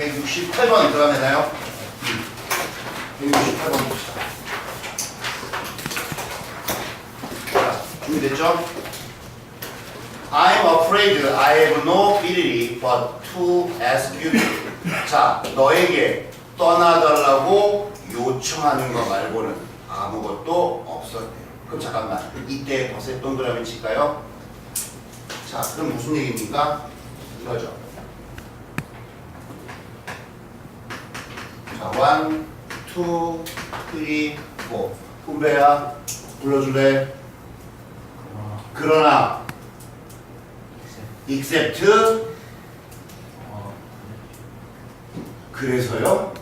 168번 들어가나요? 168번 봅시다. 자, 준비됐죠? I'm afraid I have no ability but to ask you. 자, 너에게 떠나달라고 요청하는 거 말고는 아무것도 없었대요. 그럼 잠깐만, 이때 덫에 동그라미 칠까요? 자, 그럼 무슨 얘기입니까? 이거죠. 자, 원, 투, 쓰리, 포. 훈배야, 불러줄래? 그러나, except, 그래서요?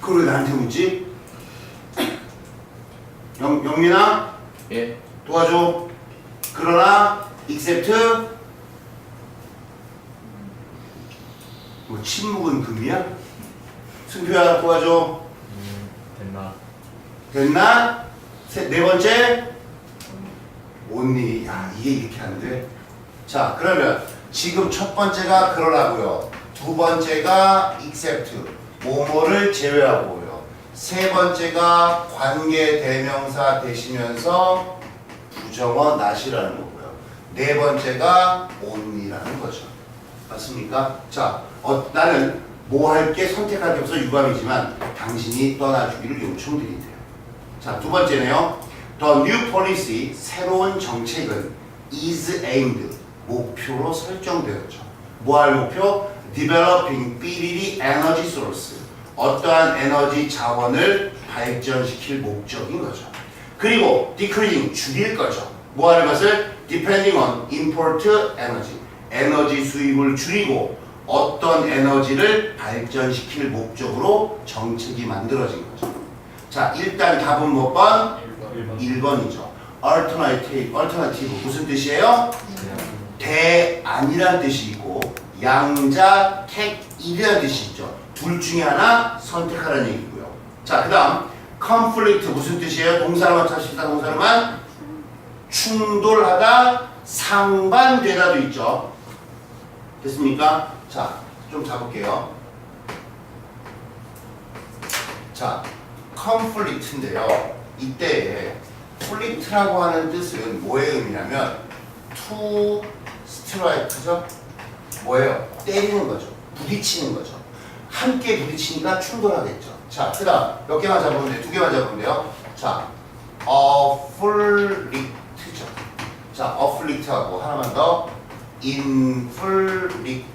그걸 왜 나한테 묻지? 영, 영민아, 예. 도와줘. 그러나, except, 뭐, 침묵은 금이야? 승표야, 도와줘. 음, 됐나? 됐나? 세, 네 번째 온니 야 이게 이렇게 안 돼. 자 그러면 지금 첫 번째가 그러라고요. 두 번째가 except 뭐뭐를 제외하고요. 세 번째가 관계 대명사 되시면서 부정어 not이라는 거고요. 네 번째가 only라는 거죠. 맞습니까? 자 어, 나는 뭐 할 게 선택할 게 없어 유감이지만 당신이 떠나주기를 요청드린대요. 자, 두 번째네요. The new policy, 새로운 정책은 is aimed, 목표로 설정되었죠. 뭐 할 목표? Developing 삐리리 energy source, 어떠한 에너지 자원을 발전시킬 목적인 거죠. 그리고 decreasing, 줄일 거죠. 뭐 하는 것을? Depending on import energy, 에너지 수입을 줄이고 어떤 에너지를 발전시킬 목적으로 정책이 만들어진 거죠. 자, 일단 답은 몇 번? 1번 이죠. alternative, alternative 무슨 뜻이에요? 대안이라는 뜻이 있고 양자, 택이라는 뜻이 있죠. 둘 중에 하나 선택하라는 얘기고요. 자, 그 다음 conflict 무슨 뜻이에요? 동사로만 찾습니다. 동사로만 충돌하다, 상반되다도 있죠. 됐습니까? 자, 좀 잡을게요. 자, conflict인데요. 이때 conflict라고 하는 뜻은 뭐의 의미냐면 to strike죠. 뭐예요? 때리는 거죠. 부딪히는 거죠. 함께 부딪히니까 충돌하겠죠. 자, 그 다음 몇 개만 잡으면 돼요. 두 개만 잡으면 돼요. 자, afflict죠. 자, afflict하고 하나만 더 inflict죠.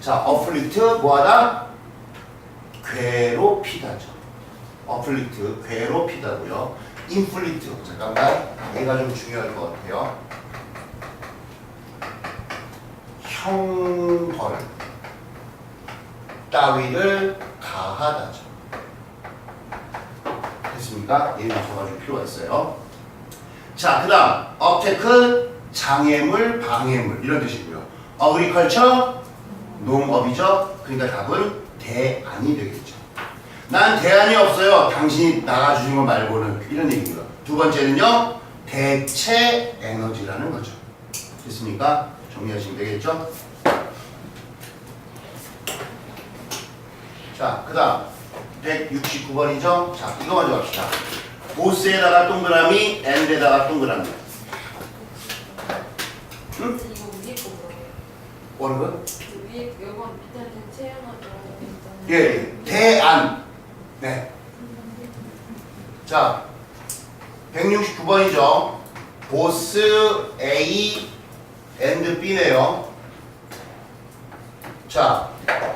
자, afflict 뭐하다? 괴롭히다죠. afflict 괴롭히다고요. inflict 잠깐만 얘가 좀 중요할 것 같아요. 형벌 따위를 가하다죠. 됐습니까? 얘는 필요가 있어요. 자, 그 다음 업테크 장애물, 방해물 이런 뜻이고요. 어그리컬처 농업이죠. 그러니까 답은 대안이 되겠죠. 난 대안이 없어요. 당신이 나가주신 거 말고는 이런 얘기고요. 두 번째는요. 대체 에너지라는 거죠. 됐습니까? 정리하시면 되겠죠? 자, 그 다음 169번이죠? 자, 이거 먼저 갑시다. 보스에다가 동그라미, 엔드에다가 동그라미. 응? 이거 위에 거 뭐예요? 어느 거? 그 위에 요건 밑에 체험하더라고 있잖아요. 예, 예. 대안. 네. 자, 169번이죠. 보스 A and B네요. 자,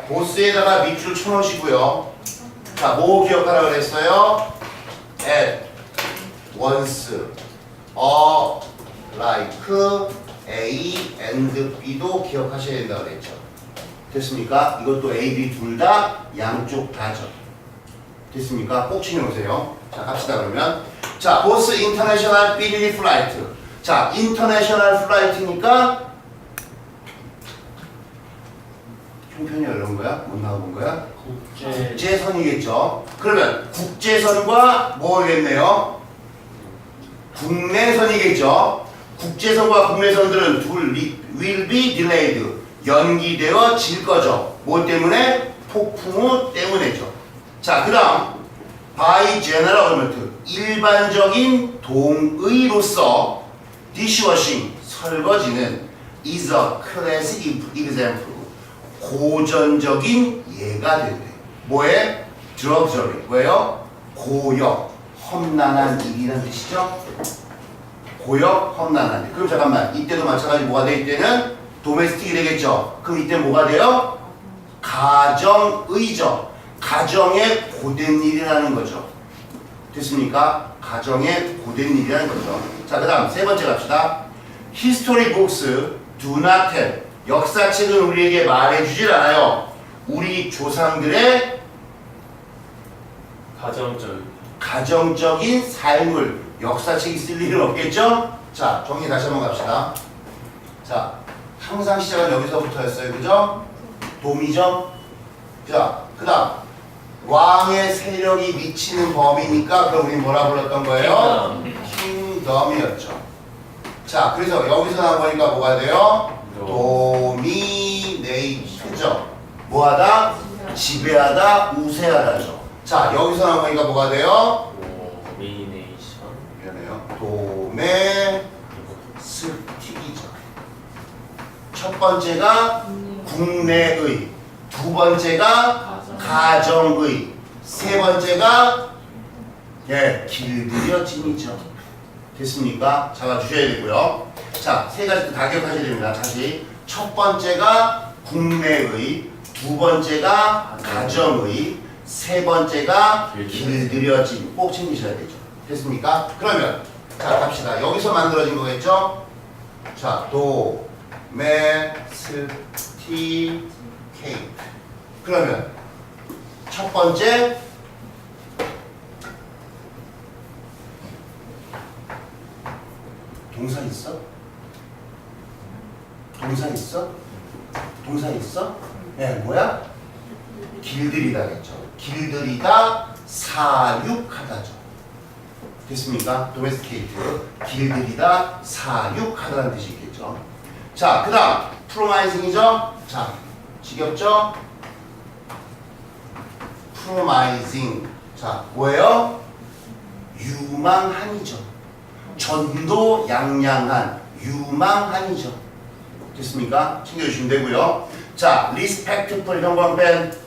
보스에다가 밑줄 쳐놓으시고요. 자, 뭐 기억하라고 그랬어요? at, once, a, like, A and B도 기억하셔야 된다고 그랬죠. 됐습니까? 이것도 A, B 둘 다 양쪽 다죠. 됐습니까? 꼭 챙겨놓으세요. 자, 갑시다 그러면. 자, 보스 인터내셔널 비리리 플라이트. 자, 인터내셔널 플라이트니까 형편이 어려운 거야? 못 나가본 거야? 국제 국제선이겠죠. 그러면 국제선과 뭐겠네요? 국내선이겠죠. 국제선과 국내선들은 둘 리- will be delayed 연기되어 질 거죠. 뭐 때문에? 폭풍우 때문에죠. 자, 그 다음 by general government 일반적인 동의로서 dishwashing 설거지는 is a classic example 고전적인 예가 된대. 뭐에? drudgery. 뭐예요? 고역, 험난한 일이라는 뜻이죠. 고역, 험난한 일. 그럼 잠깐만 이때도 마찬가지 뭐가 돼? 이때는 도메스틱이 되겠죠. 그럼 이때 뭐가 돼요? 가정의죠. 가정의 고된 일이라는 거죠. 됐습니까? 가정의 고된 일이라는 거죠. 자, 그 다음 세 번째 갑시다. Do not tell. 역사책은 우리에게 말해주질 않아요. 우리 조상들의 가정적 가정적인 삶을 역사책이 쓸 일은 없겠죠? 자, 정리 다시 한번 갑시다. 자, 항상 시작은 여기서부터였어요. 그죠? 도미죠? 자, 그 다음. 왕의 세력이 미치는 범위니까 그럼 우리 뭐라 불렀던 거예요? 킹덤이었죠. 자, 그래서 여기서 나온 거니까 뭐가 돼요? 도미네이트죠. 뭐하다? 지배하다, 우세하다죠. 자, 여기서 나온 거니까 뭐가 돼요? 도미네이션 미안해요. 도메스틱이죠. 첫 번째가 국내의, 두 번째가 가정의, 세 번째가 예, 길들여짐이죠. 됐습니까? 잡아주셔야 되고요. 자, 세 가지 다 기억하셔야 됩니다. 다시 첫 번째가 국내의, 두 번째가 가정의, 세 번째가 길들여짐 꼭 챙기셔야 되죠. 됐습니까? 그러면 자 갑시다. 여기서 만들어진 거겠죠? 자, 도, 메, 스, 티, 케이크. 그러면 첫 번째 동사 있어? 동사 있어? 동사 있어? 예, 뭐야? 길들이다겠죠. 길들이다, 사육하다죠. 됐습니까? 도메스티케이트. 길들이다, 사육하다는 뜻이 있겠죠. 자, 그 다음, 프로마이징이죠? 자, 지겹죠? 프로마이징. 자, 뭐예요? 유망한이죠. 전도 양양한, 유망한이죠. 됐습니까? 챙겨주시면 되고요. 자, 리스펙트풀 형광펜.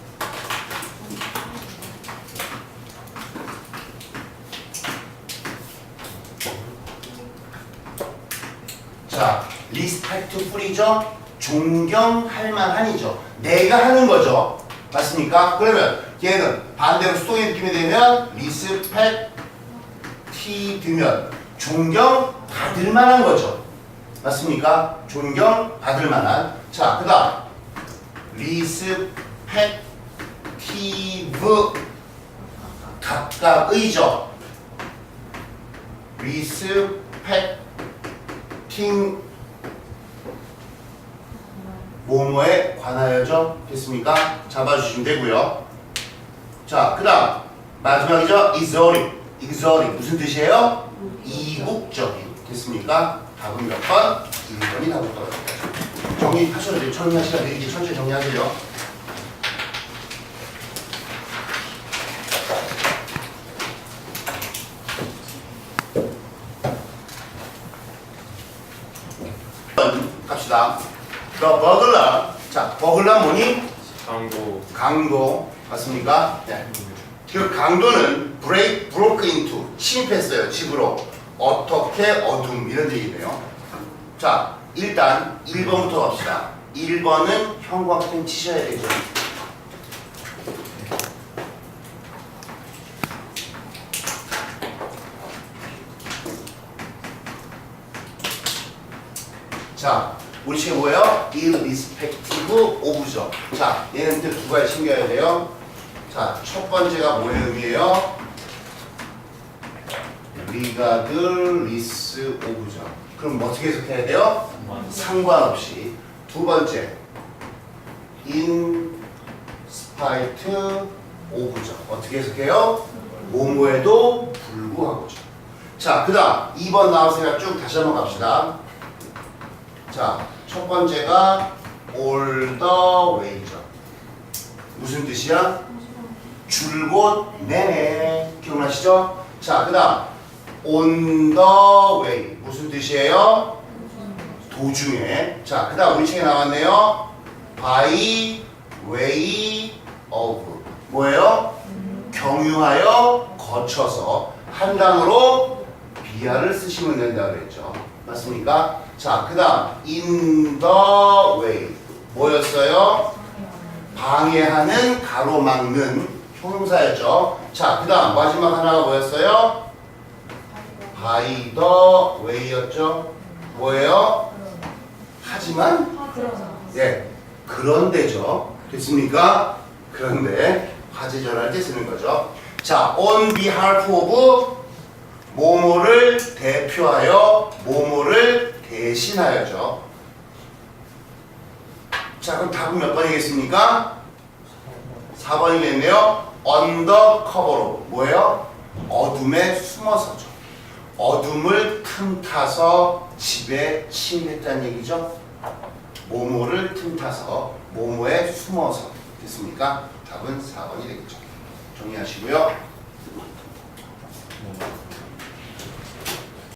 자, 리스펙트풀이죠. 존경할 만한이죠. 내가 하는 거죠. 맞습니까? 그러면 얘는 반대로 수동의 느낌이 되면 리스펙티드면 존경 받을 만한 거죠. 맞습니까? 존경 받을 만한. 자, 그 다음. 리스펙티브. 각각의죠. 리스펙팅 뭐뭐에 관하여죠. 됐습니까? 잡아주시면 되고요. 자, 그 다음. 마지막이죠. exotic. exotic. 무슨 뜻이에요? 이국적인. 됐습니까? 답은 몇 번? 1번이 답을 떨어집니다. 정리하셔도 돼요. 시간 내리지 천천히 정리하세요. 갑시다. The burglar. 자, 버글라 뭐니? 강도 강도. 맞습니까? 네. 그 강도는 break, broke into. 침입했어요. 집으로. 어떻게 어둠. 이런 얘기네요. 자, 일단 1번부터 갑시다. 1번은 형광펜 치셔야 되죠. 자, 우리 책에 뭐예요? irrespective of죠. 자, 또두 가지 챙겨야 돼요. 자, 첫 번째가 뭐의 의미예요? regardless of죠. 그럼 어떻게 해석해야 돼요? 상관없이. 두 번째, in spite of죠. 어떻게 해석해요? 뭐뭐에도 불구하고죠. 자, 그 다음 2번 나오세요. 쭉 다시 한번 갑시다. 자, 첫 번째가 all the way죠. 무슨 뜻이야? 줄곧 내내 기억나시죠? 자, 그 다음 on the way 무슨 뜻이에요? 도중에. 자, 그 다음 우리 책에 나왔네요. by way of 뭐예요? 경유하여 거쳐서 한강으로 비하를 쓰시면 된다 그랬죠. 맞습니까? 자, 그 다음 in the way 뭐였어요? 방해하는 가로막는 형용사였죠. 자, 그 다음 마지막 하나가 뭐였어요? by the way였죠. 뭐예요? 하지만 예, 그런데죠. 됐습니까? 그런데 화제 전할 때 쓰는 거죠. 자, on behalf of 모모를 대표하여 모모를 대신하여죠. 자, 그럼 답은 몇 번이겠습니까? 4번이겠네요. under cover of 뭐예요? 어둠에 숨어서죠. 어둠을 틈타서 집에 침입했다는 얘기죠. 모모를 틈타서 모모에 숨어서 됐습니까? 답은 4번이 되겠죠. 정리하시고요. 네.